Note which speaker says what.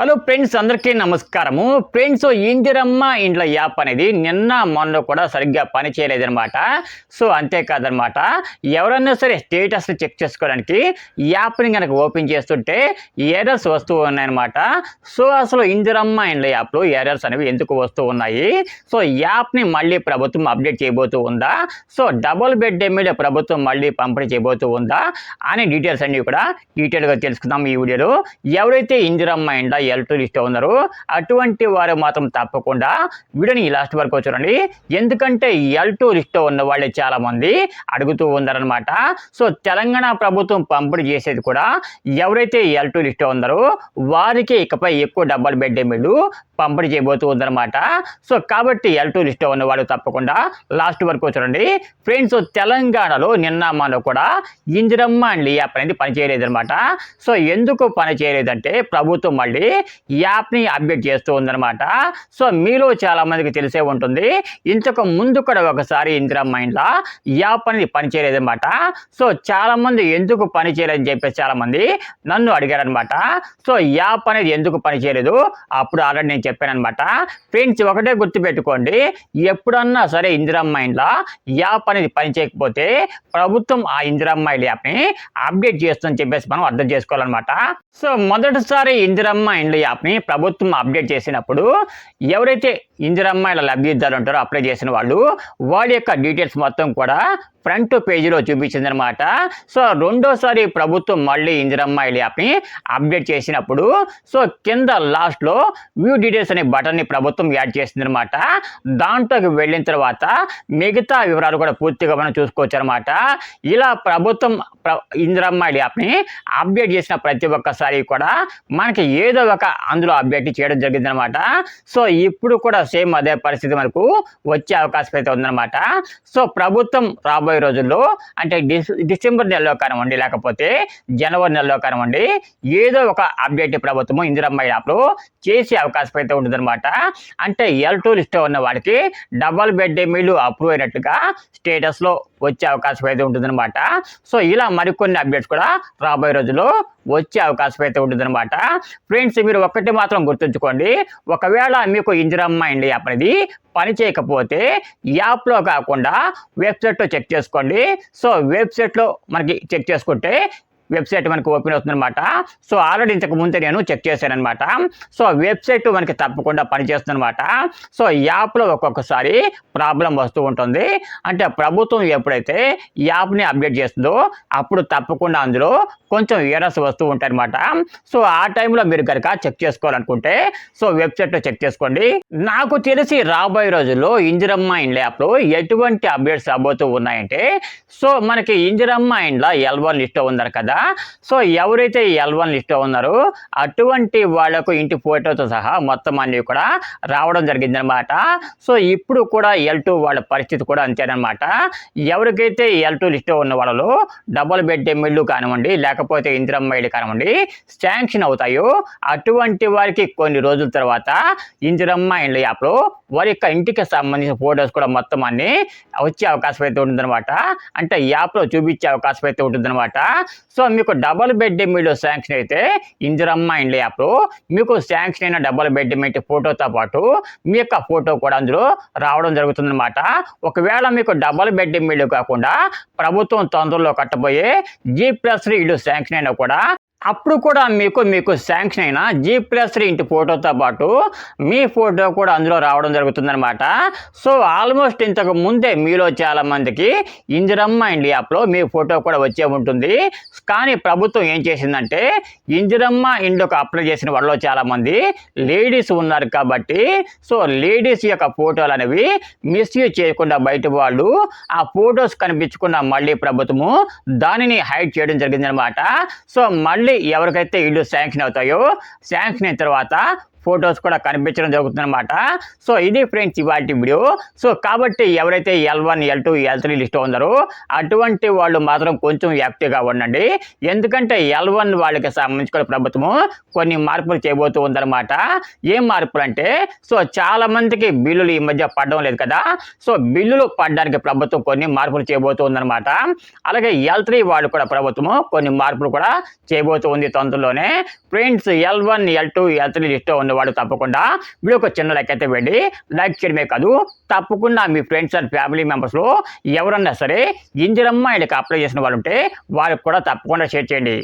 Speaker 1: Hello friends అందరికీ నమస్కారము. Friends Indiramma ఇండ్ల యాప్ అనేది నిన్న మొన్న కూడా సరిగ్గా పని చేయలేదనమాట సో అంతేకాదనమాట ఎవరన్నా సరే స్టేటస్ని చెక్ చేసుకోవడానికి యాప్ని కనుక ఓపెన్ చేస్తుంటే ఎర్రర్స్ వస్తూ ఉన్నాయన్నమాట. సో అసలు ఇందిరమ్మ ఇండ్ల యాప్లో ఎర్రర్స్ అనేవి ఎందుకు వస్తూ ఉన్నాయి? సో యాప్ని మళ్ళీ ప్రభుత్వం అప్డేట్ చేయబోతూ ఉందా? సో డబుల్ బెడ్ మీద ప్రభుత్వం మళ్ళీ పంపిణీ చేయబోతూ ఉందా? అనే డీటెయిల్స్ అన్ని కూడా డీటెయిల్గా తెలుసుకుందాం ఈ వీడియోలో. ఎవరైతే ఇందిరమ్మ ఇండ్ల ఎల్ టూ అటువంటి వారు మాత్రం తప్పకుండా వీడియోని లాస్ట్ వరకు చూడండి. ఎందుకంటే ఎల్ టూ ఉన్న వాళ్ళే చాలామంది అడుగుతూ ఉన్నారనమాట సో తెలంగాణ ప్రభుత్వం పంపిణీ చేసేది కూడా ఎవరైతే ఎల్ టూ ఉన్నారో వారికి ఇకపై ఎక్కువ డబ్బులు బెడ్ మీరు పంపిణీ చేయబోతూ ఉందన్నమాట సో కాబట్టి ఎల్ టూ ఉన్న వాళ్ళు తప్పకుండా లాస్ట్ వరకు చూడండి. ఫ్రెండ్స్ తెలంగాణలో నిన్న మనం కూడా ఇందిరమ్మ అండ్ యాప్ అనేది పనిచేయలేదనమాట సో ఎందుకు పని చేయలేదంటే ప్రభుత్వం మళ్ళీ యాప్ని అప్డేట్ చేస్తూ ఉందన్నమాట. సో మీలో చాలా మందికి తెలిసే ఉంటుంది. ఇంతకు ముందు కూడా ఒకసారి ఇందిరా ఇంట్లో యాప్ అనేది పనిచేయలేదన్నమాట. సో చాలామంది ఎందుకు పని చేయలేదని చెప్పేసి చాలామంది నన్ను అడిగారనమాట సో యాప్ అనేది ఎందుకు పని చేయలేదు అప్పుడు ఆల్రెడీ నేను చెప్పాను అనమాట ఫ్రెండ్స్ ఒకటే గుర్తుపెట్టుకోండి. ఎప్పుడన్నా సరే ఇందిరమ్మ యాప్ అనేది పని చేయకపోతే ప్రభుత్వం ఆ ఇందిరమ్మ యాప్ని అప్డేట్ చేస్తుందని చెప్పేసి మనం అర్థం చేసుకోవాలన్నమాట. సో మొదటిసారి ఇందిరమ్మ ఇండ్ల యాప్ని ప్రభుత్వం అప్డేట్ చేసినప్పుడు ఎవరైతే ఇందిరమ్మాయిల లబ్ధిదారు ఉంటారో అప్లై చేసిన వాళ్ళు వాళ్ళ యొక్క డీటెయిల్స్ మొత్తం కూడా ఫ్రంట్ పేజీలో చూపించిందనమాట సో రెండోసారి ప్రభుత్వం మళ్ళీ ఇందిరమ్మాయిల యాప్ని అప్డేట్ చేసినప్పుడు సో కింద లాస్ట్లో వ్యూ డీటెయిల్స్ అనే బటన్ని ప్రభుత్వం యాడ్ చేసింది అనమాట దాంట్లోకి వెళ్ళిన తర్వాత మిగతా వివరాలు కూడా పూర్తిగా మనం చూసుకోవచ్చు అనమాట ఇలా ప్రభుత్వం ప్ర యాప్ని అప్డేట్ చేసిన ప్రతి ఒక్కసారి కూడా మనకి ఏదో ఒక అందులో అప్డేట్ చేయడం జరిగిందనమాట సో ఇప్పుడు కూడా సేమ్ అదే పరిస్థితి మనకు వచ్చే అవకాశం అయితే ఉందన్నమాట. సో ప్రభుత్వం రాబోయే రోజుల్లో అంటే డిసెంబర్ నెలలో కానివ్వండి లేకపోతే జనవరి నెలలో కానివ్వండి ఏదో ఒక అప్డేట్ ప్రభుత్వము ఇందిరమ్మ యాప్లో చేసే అవకాశం అయితే ఉంటుందన్నమాట. అంటే ఎల్ టూ లిస్ట్ ఉన్న వాడికి డబల్ బెడ్ మీలు అప్రూవ్ అయినట్టుగా స్టేటస్లో వచ్చే అవకాశం అయితే ఉంటుందన్నమాట. సో ఇలా మరికొన్ని అప్డేట్స్ కూడా రాబోయే రోజుల్లో వచ్చే అవకాశం అయితే ఉంటుందన్నమాట. ఫ్రెండ్స్ మీరు ఒక్కటి మాత్రం గుర్తుంచుకోండి. ఒకవేళ మీకు ఇందిరమ్మ ఇండియా యాప్ అనేది పని చేయకపోతే యాప్లో కాకుండా వెబ్సైట్లో చెక్ చేసుకోండి. సో వెబ్సైట్లో మనకి చెక్ చేసుకుంటే వెబ్సైట్ మనకు ఓపెన్ అవుతుందన్నమాట. సో ఆల్రెడీ ఇంతకు ముందే నేను చెక్ చేశానమాట సో వెబ్సైట్ మనకి తప్పకుండా పనిచేస్తుందన్నమాట. సో యాప్లో ఒక్కొక్కసారి ప్రాబ్లం వస్తూ ఉంటుంది. అంటే ప్రభుత్వం ఎప్పుడైతే యాప్ని అప్డేట్ చేస్తుందో అప్పుడు తప్పకుండా అందులో కొంచెం ఎరర్స్ వస్తూ ఉంటాయన్నమాట. సో ఆ టైంలో మీరు కనుక చెక్ చేసుకోవాలనుకుంటే సో వెబ్సైట్లో చెక్ చేసుకోండి. నాకు తెలిసి రాబోయే రోజుల్లో ఇంజరమ్మ ఇండ్ యాప్లో ఎటువంటి అప్డేట్స్ రాబోతూ ఉన్నాయంటే సో మనకి ఇంజరమ్మ ఇండ్ల ఎల్వన్ లిస్ట్ ఉన్నారు కదా సో ఎవరైతే ఎల్ వన్ లిస్ట్లో ఉన్నారో అటువంటి వాళ్ళకు ఇంటి ఫోటోతో సహా మొత్తం అన్నీ కూడా రావడం జరిగిందనమాట సో ఇప్పుడు కూడా ఎల్ టూ వాళ్ళ పరిస్థితి కూడా అంతేనమాట ఎవరికైతే ఎల్ టూ లిస్ట్లో ఉన్న వాళ్ళలో డబుల్ బెడ్ ఎమ్మెల్యూ కానివ్వండి లేకపోతే ఇందిరమ్మ ఇల్లు కానివ్వండి శాంక్షన్ అవుతాయో అటువంటి వారికి కొన్ని రోజుల తర్వాత ఇందిరమ్మ ఇండ్ల యాప్లో వారి యొక్క ఇంటికి సంబంధించిన ఫోటోస్ కూడా మొత్తం అన్ని వచ్చే అవకాశం అయితే ఉంటుందన్నమాట. అంటే యాప్లో చూపించే అవకాశం అయితే ఉంటుందన్నమాట. సో మీకు డబుల్ బెడ్ మీడియో శాంక్షన్ అయితే ఇందిరమ్మ ఇండ్ల యాప్లో మీకు శాంక్షన్ అయిన డబుల్ బెడ్ మీట్ ఫోటోతో పాటు మీ యొక్క ఫోటో కూడా అందులో రావడం జరుగుతుందన్నమాట. ఒకవేళ మీకు డబుల్ బెడ్ మీలు కాకుండా ప్రభుత్వం తొందరలో కట్టబోయే జీ ప్లస్ ఇల్లు శాంక్షన్ అయినా కూడా అప్పుడు కూడా మీకు మీకు శాంక్షన్ అయిన జీ ప్లస్ త్రీ ఇంటి ఫోటోతో పాటు మీ ఫోటో కూడా అందులో రావడం జరుగుతుందన్నమాట. సో ఆల్మోస్ట్ ఇంతకు ముందే మీలో చాలా మందికి ఇందిరమ్మ ఇండి యాప్లో మీ ఫోటో కూడా వచ్చే ఉంటుంది. కానీ ప్రభుత్వం ఏం చేసిందంటే ఇందిరమ్మ ఇండ్లకు అప్లై చేసిన వాళ్ళలో చాలామంది లేడీస్ ఉన్నారు కాబట్టి సో లేడీస్ యొక్క ఫోటోలు అనేవి మిస్యూజ్ చేయకుండా బయట వాళ్ళు ఆ ఫొటోస్ కనిపించకుండా మళ్ళీ ప్రభుత్వము దానిని హైడ్ చేయడం జరిగిందనమాట సో మళ్ళీ ఎవరికైతే ఇల్లు శాంక్షన్ అవుతాయో శాంక్షన్ అయిన తర్వాత ఫొటోస్ కూడా కనిపించడం జరుగుతుందన్నమాట. సో ఇది ఫ్రెండ్స్ ఇవాటి వీడియో. సో కాబట్టి ఎవరైతే L one L two L three list ఉన్నారో అటువంటి వాళ్ళు మాత్రం కొంచెం యాక్టివ్గా ఉండండి. ఎందుకంటే ఎల్ వన్ వాళ్ళకి సంబంధించి కూడా ప్రభుత్వము కొన్ని మార్పులు చేయబోతూ ఉందన్నమాట. ఏం మార్పులు అంటే సో చాలా మందికి బిల్లులు ఈ మధ్య పడడం లేదు కదా. సో బిల్లులు పడడానికి ప్రభుత్వం కొన్ని మార్పులు చేయబోతూ ఉందన్నమాట. అలాగే ఎల్ త్రీ వాళ్ళు కూడా ప్రభుత్వము కొన్ని మార్పులు కూడా చేయబోతూ ఉంది తొందరలోనే. Friends L one L two L three list వాళ్ళు తప్పకుండా వీడియోకి చిన్న లైక్ అయితే వెళ్ళి లైక్ చేయడమే కాదు తప్పకుండా మీ ఫ్రెండ్స్ అండ్ ఫ్యామిలీ మెంబర్స్లో ఎవరన్నా సరే ఇందిరమ్మ ఆయనకి అప్లై చేసిన వాళ్ళు ఉంటే వాళ్ళకి కూడా తప్పకుండా షేర్ చేయండి.